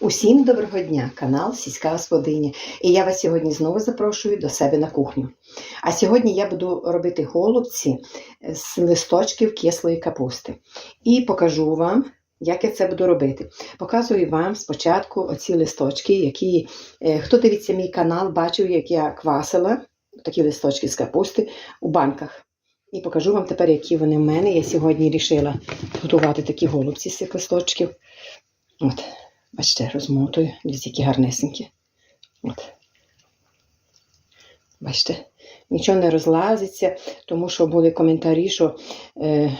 Усім доброго дня, канал Сільська Господиня. І я вас сьогодні знову запрошую до себе на кухню. А сьогодні я буду робити голубці з листочків кислої капусти. І покажу вам, як я це буду робити. Показую вам спочатку оці листочки, які е, хто дивиться мій канал, бачив, як я квасила такі листочки з капусти у банках. І покажу вам тепер, які вони в мене. Я сьогодні вирішила готувати такі голубці з цих листочків. От. Бачите, розмотую, дивіться, які гарнесенькі. От. Бачите, нічого не розлазиться, тому що були коментарі, що е,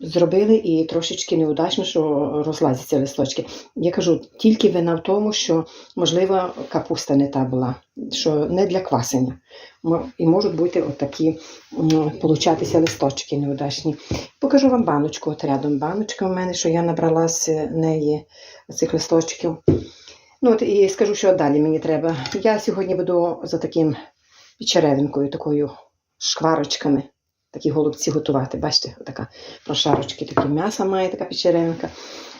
зробили і трошечки неудачно, що розлазяться листочки. Я кажу, тільки вина в тому, що, можливо, капуста не та була, що не для квасення. І можуть бути отакі получатися листочки неудачні. Покажу вам баночку от рядом. Баночка в мене, що я набрала з неї цих листочків. Ну от і скажу, що далі мені треба. Я сьогодні буду за таким печеревинкою, такою шкварочками, такі голубці готувати. Бачите, така прошарочки, такі м'яса має така печеревинка.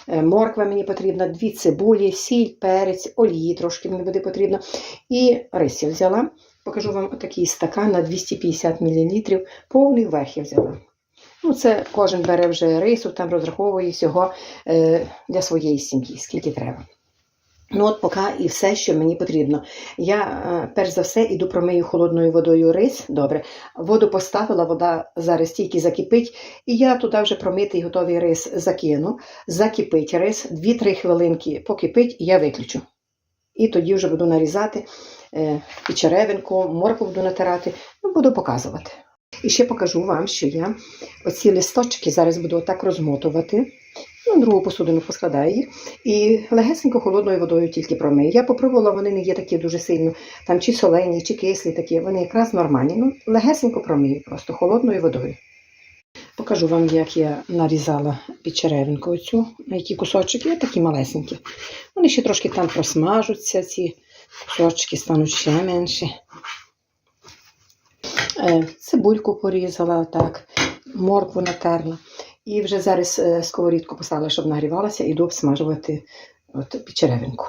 Е, Морква мені потрібна, дві цибулі, сіль, перець, олії трошки мені буде потрібно. І рис я взяла. Покажу вам такий стакан на 250 мл. Повний верх я взяла. Ну, це кожен бере вже рису, там розраховує всього е, для своєї сім'ї, скільки треба. Ну, от поки і все, що мені потрібно. Я, е, перш за все, іду промию холодною водою рис. Добре. Воду поставила, вода зараз тільки закипить, і я туди вже промитий готовий рис закину. Закипить рис, 2-3 хвилинки покипить, і я виключу. І тоді вже буду нарізати е, і черевинку, моркву буду натирати, ну, буду показувати. І ще покажу вам, що я оці листочки зараз буду отак розмотувати. Ну, другу посудину поскладаю їх і легесенько холодною водою тільки промию. Я попробувала, вони не є такі дуже сильно, там чи солені, чи кислі такі, вони якраз нормальні. Ну, легесенько промию просто холодною водою. Покажу вам, як я нарізала підчеревинку оцю, на які кусочки, такі малесенькі. Вони ще трошки там просмажуться, ці кусочки стануть ще менші. Е, Цибульку порізала, так, моркву натерла. І вже зараз е, сковорідку поставила, щоб нагрівалася, іду обсмажувати от, підчеревинку.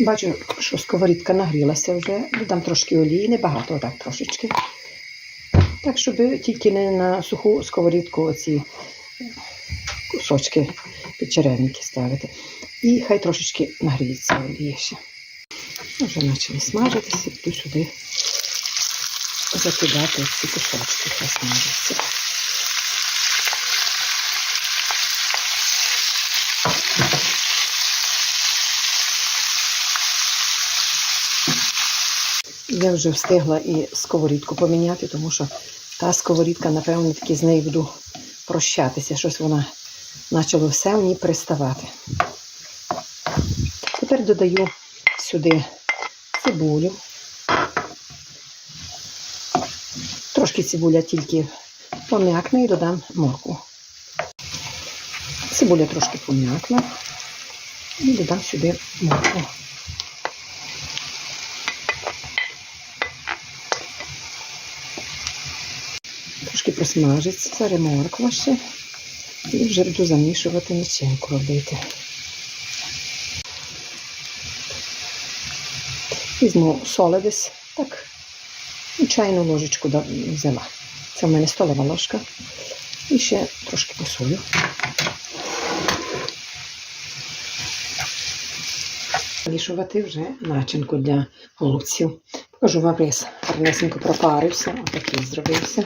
Бачу, що сковорідка нагрілася вже, додам трошки олії, небагато, так трошечки. Так, щоб тільки не на суху сковорідку оці кусочки підчеревинки ставити. І хай трошечки нагріється олія ще. Вже почали смажитися, буду сюди закидати ці кусочки, смажаться. Я вже встигла і сковорідку поміняти, тому що та сковорідка, напевно, таки з нею буду прощатися. Щось вона почало все в ній приставати. Тепер додаю сюди цибулю. Трошки цибуля тільки пом'якне і додам морку. Цибуля трошки пом'якла і додам сюди морку. Трошки просмажиться, зараз морква ще. І вже буду замішувати начинку робити. Візьму соли десь, ну, чайну ложечку взяла. Це в мене столова ложка. І ще трошки посолю. Вішувати вже начинку для голубців. Покажу вам рис. Гарнесенько пропарився, отакий зробився.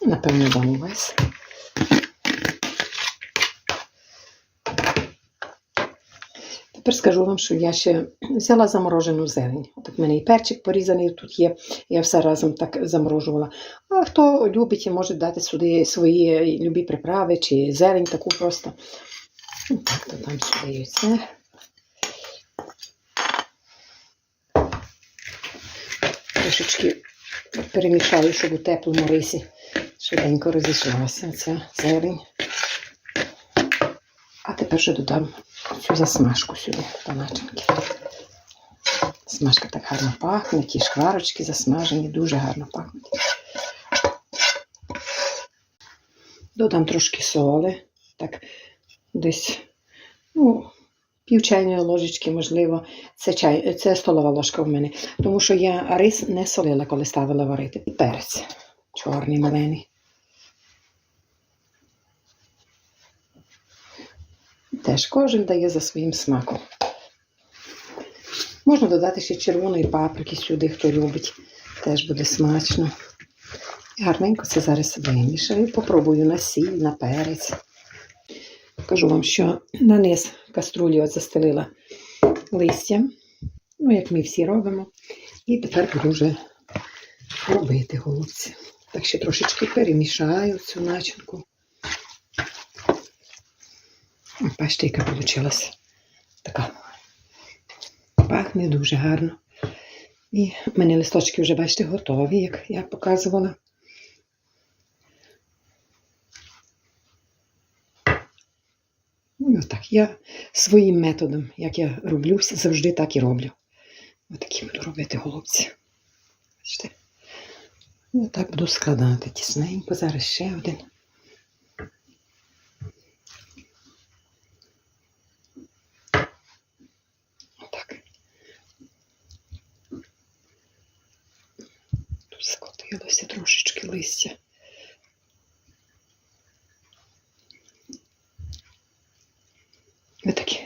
Напевно, дам увесь. Тепер скажу вам, що я ще взяла заморожену зелень. От в мене і перчик порізаний тут є, я все разом так заморожувала. А хто любить, може дати сюди свої любі приправи чи зелень таку просто. Так, додам сюди і це. Трошечки перемішаю, щоб у теплому рисі швиденько розійшлася ця зелень. А тепер вже додам цю засмажку сюди до начинки. Смажка так гарно пахне, ті шкварочки засмажені, дуже гарно пахнуть. Додам трошки соли, так десь ну, пів чайної ложечки, можливо, це, чай, це столова ложка в мене. Тому що я рис не солила, коли ставила варити. Перець чорний малений. Теж кожен дає за своїм смаком. Можна додати ще червоної паприки сюди, хто любить. Теж буде смачно. І Гарненько це зараз вимішаю. Попробую на сіль, на перець. Кажу вам, що на низ каструлі от застелила листям, ну, як ми всі робимо. І тепер буду вже робити голубці. Так ще трошечки перемішаю цю начинку. Бачите, яка вийшла. Така. Пахне дуже гарно. І в мене листочки вже, бачите, готові, як я показувала. Ну, так, я своїм методом, як я роблю, завжди так і роблю. Отакі буду робити голубці. Бачите? Отак буду складати тісненько. Зараз ще один. Скотилося трошечки листя. Ви такі.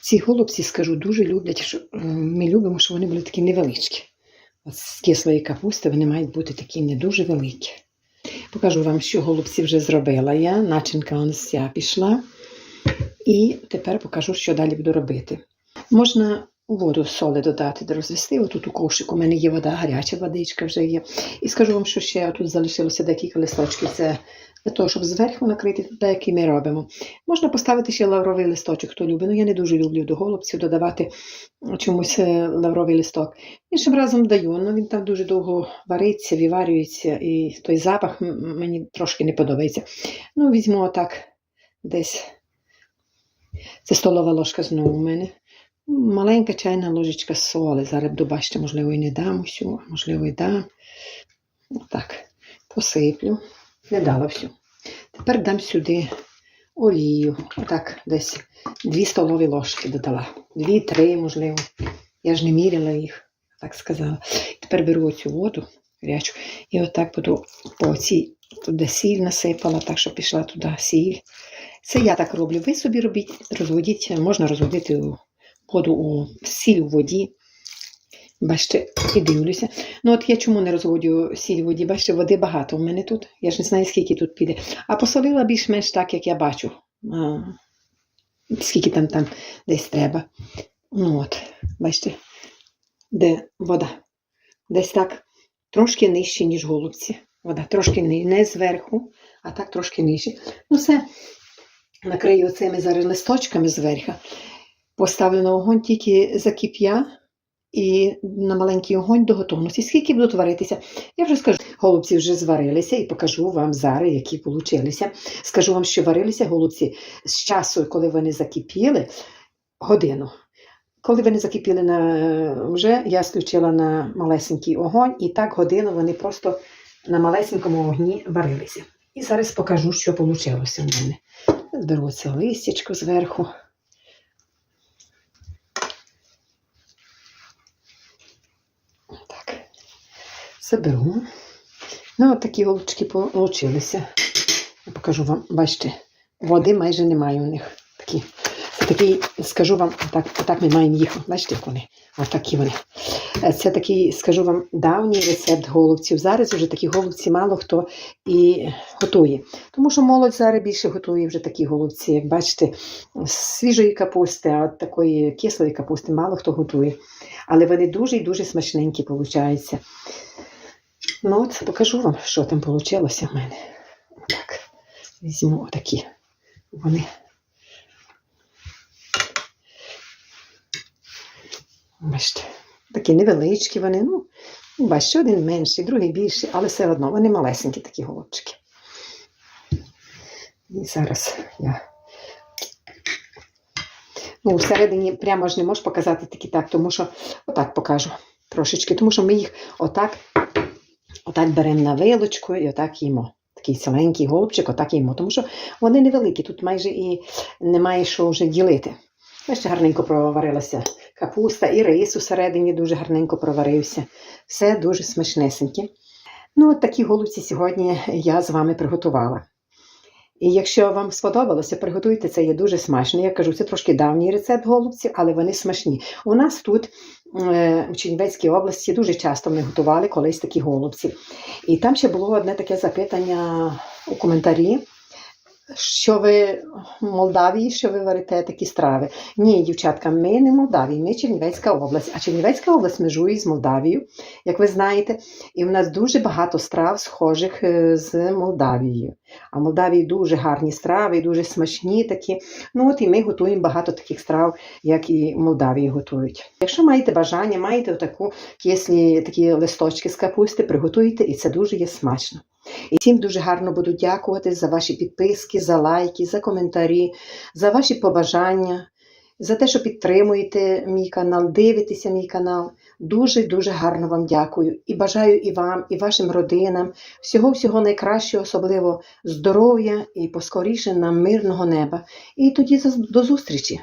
Ці голубці, скажу, дуже люблять, що ми любимо, щоб вони були такі невеличкі. От з кислої капусти вони мають бути такі не дуже великі. Покажу вам, що голубці вже зробила я. Начинка он вся пішла. І тепер покажу, що далі буду робити. Можна воду соли додати, де розвести. Отут у ковшику у мене є вода, гаряча водичка вже є. І скажу вам, що ще тут залишилося декілька листочків. Це для того, щоб зверху накрити, так як і ми робимо. Можна поставити ще лавровий листочок, хто любить. Ну, я не дуже люблю до голубців додавати чомусь е, лавровий листок. Іншим разом даю, ну він там дуже довго вариться, виварюється, і той запах мені трошки не подобається. Ну, візьму отак десь. Це столова ложка знову у мене. Маленька чайна ложечка соли. Зараз буду бачити, можливо, і не дам усю, а можливо, і дам. Отак. Посиплю. Не дала всю. Тепер дам сюди олію. Отак, десь дві столові ложки додала. Дві-три, можливо. Я ж не міряла їх, так сказала. Тепер беру оцю воду гарячу і отак буду по цій, туди сіль насипала, так що пішла туди сіль. Це я так роблю. Ви собі робіть, розводіть, можна розводити у воду у сіль у воді. Бачите, і дивлюся. Ну от я чому не розводю сіль в воді? Бачите, води багато в мене тут. Я ж не знаю, скільки тут піде. А посолила більш-менш так, як я бачу. А, скільки там там десь треба. Ну от, бачите, де вода. Десь так трошки нижче, ніж голубці. Вода трошки ни- не зверху, а так трошки нижче. Ну все, накрию цими зараз листочками зверху. Поставлю на огонь тільки закип'я і на маленький огонь до готовності. Скільки будуть варитися? Я вже скажу, голубці вже зварилися і покажу вам зараз, які получилися. Скажу вам, що варилися голубці з часу, коли вони закипіли, годину. Коли вони закипіли на вже, я включила на малесенький огонь, і так годину вони просто на малесенькому огні варилися. І зараз покажу, що вийшло в мене. Зберу це листячко зверху. Заберу. Ну, от такі голубчики получилися. Я покажу вам, бачите, води майже немає у них. Такі. Такий, скажу вам, так, так ми маємо їх. Бачите, як вони? Отакі вони. Е, Це такий, скажу вам, давній рецепт голубців. Зараз вже такі голубці мало хто і готує. Тому що молодь зараз більше готує вже такі голубці, як бачите, свіжої капусти, а от такої кислої капусти мало хто готує. Але вони дуже і дуже смачненькі получаються. Ну от покажу вам, що там вийшло в мене. Так, візьму отакі. Вони. Бачите, такі невеличкі вони. Ну, бачите, один менший, другий більший, але все одно вони малесенькі такі голубчики. І зараз я. Ну, всередині прямо ж не можу показати такі так, тому що отак покажу трошечки, тому що ми їх отак, отак беремо на вилочку і отак їмо. Такий ціленький голубчик, отак їмо. Тому що вони невеликі, тут майже і немає що вже ділити. Ще гарненько проварилася капуста і рис усередині дуже гарненько проварився. Все дуже смачнесеньке. Ну, от такі голубці сьогодні я з вами приготувала. І якщо вам сподобалося, приготуйте це є дуже смачно. Я кажу, це трошки давній рецепт голубців, але вони смачні. У нас тут у в Чернівецькій області дуже часто ми готували колись такі голубці. І там ще було одне таке запитання у коментарі. Що ви в Молдавії, що ви варите такі страви? Ні, дівчатка, ми не Молдавії, ми Чернівецька область. А Чернівецька область межує з Молдавією, як ви знаєте, і в нас дуже багато страв, схожих е, з Молдавією. А в Молдавії дуже гарні страви, дуже смачні такі. Ну от і ми готуємо багато таких страв, як і в Молдавії готують. Якщо маєте бажання, маєте таку кислі такі листочки з капусти, приготуйте, і це дуже є смачно. І всім дуже гарно буду дякувати за ваші підписки, за лайки, за коментарі, за ваші побажання, за те, що підтримуєте мій канал, дивитеся мій канал. Дуже дуже гарно вам дякую і бажаю і вам, і вашим родинам всього всього найкращого, особливо здоров'я і поскоріше нам мирного неба. І тоді до зустрічі!